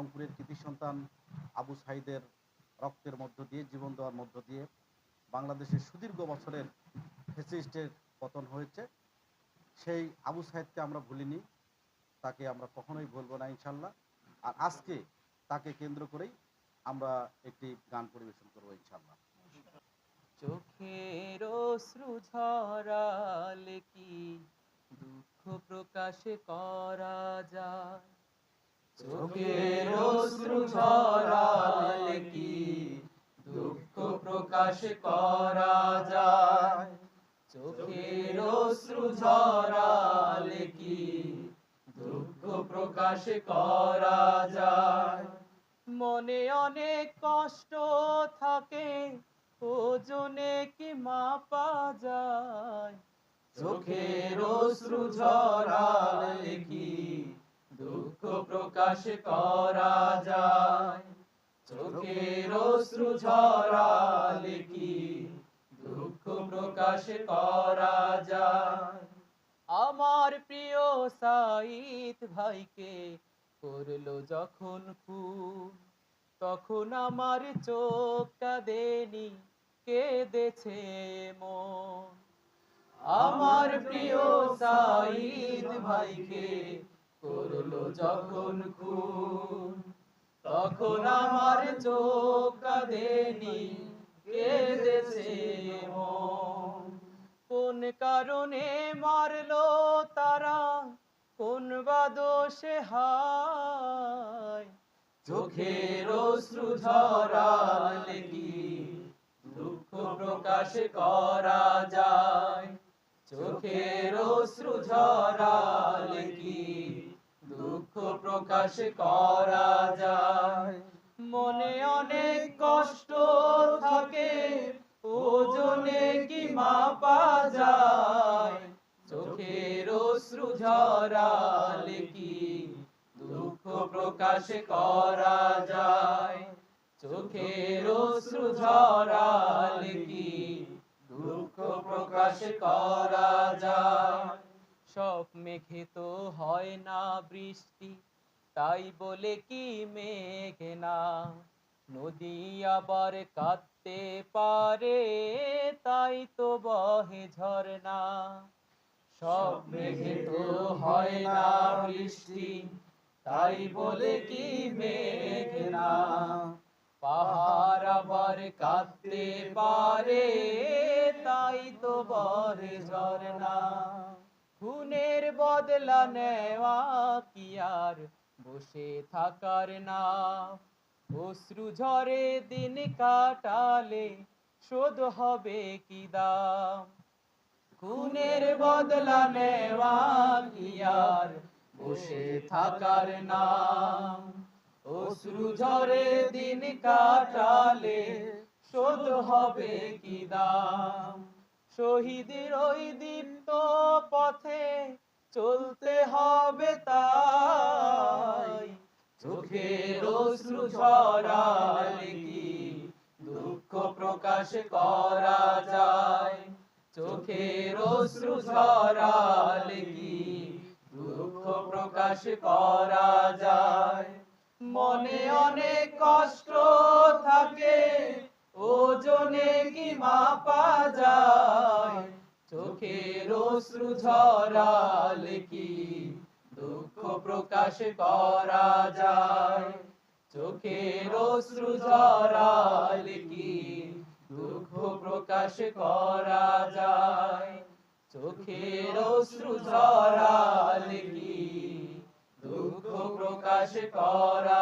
রংপুরের কৃতি সন্তান আবু সাইদের রক্তের মধ্য দিয়ে, জীবন দেওয়ার মধ্য দিয়ে বাংলাদেশের সুদীর্ঘ বছরের ফেসিস্টের পতন হয়েছে। সেই আবু সাইদকে আমরা ভুলিনি, তাকে আমরা কখনোই ভুলবো না ইনশাল্লাহ আর আজকে তাকে কেন্দ্র করেই আমরা একটি গান পরিবেশন করব ইনশাল্লাহ চোখের অশ্রু ঝরালে কি দুঃখ প্রকাশে করা যায়? চোখের অশ্রু ঝরালে কি দুঃখ প্রকাশ করা যায়? চোখের অশ্রু ঝরালে কি দুঃখ প্রকাশ করা যায়? মনে অনেক কষ্ট থাকে, ওজনে কি মাপা যায়? চোখের অশ্রু ঝরালে প্রকাশ করা যায়। চোখের অশ্রু ঝরালে কি দুঃখ প্রকাশ করা যায়। আমার প্রিয় সাইদ ভাইকে করল যখন খুন, তখন আমার চোখটা দেনি, কেঁদেছে মন। আমার প্রিয় সাইদ ভাইকে করল যখন খুন, তখন আমার চোখটা দেনি কেঁদেছে কোন কারণে মারলো তারা, কোন বা হায়? চোখের অশ্রু ঝরালে কি দুঃখ প্রকাশ করা যায়? চোখের অশ্রু ঝরালে প্রকাশ করা যায়। মনে অনেক কষ্ট থাকে, ওজনে কি মাপা যায়। চোখের অশ্রু ঝরালে কি দুঃখ প্রকাশ করা যায়। চোখের অশ্রু ঝরালে কি দুঃখ প্রকাশ করা যায়। সব মেঘে তো হয় না বৃষ্টি, তাই বলে কি মেঘ না? নদী আবার কাঁদতে পারে, তাই তো বহে ঝরনা সব মেঘে তো হয় না বৃষ্টি, তাই বলে কি মেঘ না? পাহাড় আবার কাঁদতে পারে, তাই তো বহে ঝরনা খুনের বদলা নেওয়া কি আর? বসে থাকার না অশ্রু ঝরে দিন কাটালে শোধ হবে কি দাম? খুনের বদলা নেওয়া কি আর? বসে থাকার নাম। অশ্রু ঝরে দিন কাটালে শোধ হবে কি দাম? শহীদের ওই দীপ্ত পথে চলতে হবে তাই। চোখের অশ্রু ঝরালে কি দুঃখ প্রকাশ করা যায়? চোখের অশ্রু ঝরালে কি দুঃখ প্রকাশ করা যায়? মনে অনেক কষ্ট থাকে ওজনে কি মাপা যায়? চোখের অশ্রু ঝরালে কি দুঃখ প্রকাশ করা যায়? চোখের অশ্রু ঝরালে কি দুঃখ প্রকাশ করা যায়? চোখের অশ্রু ঝরালে কি দুঃখ প্রকাশ করা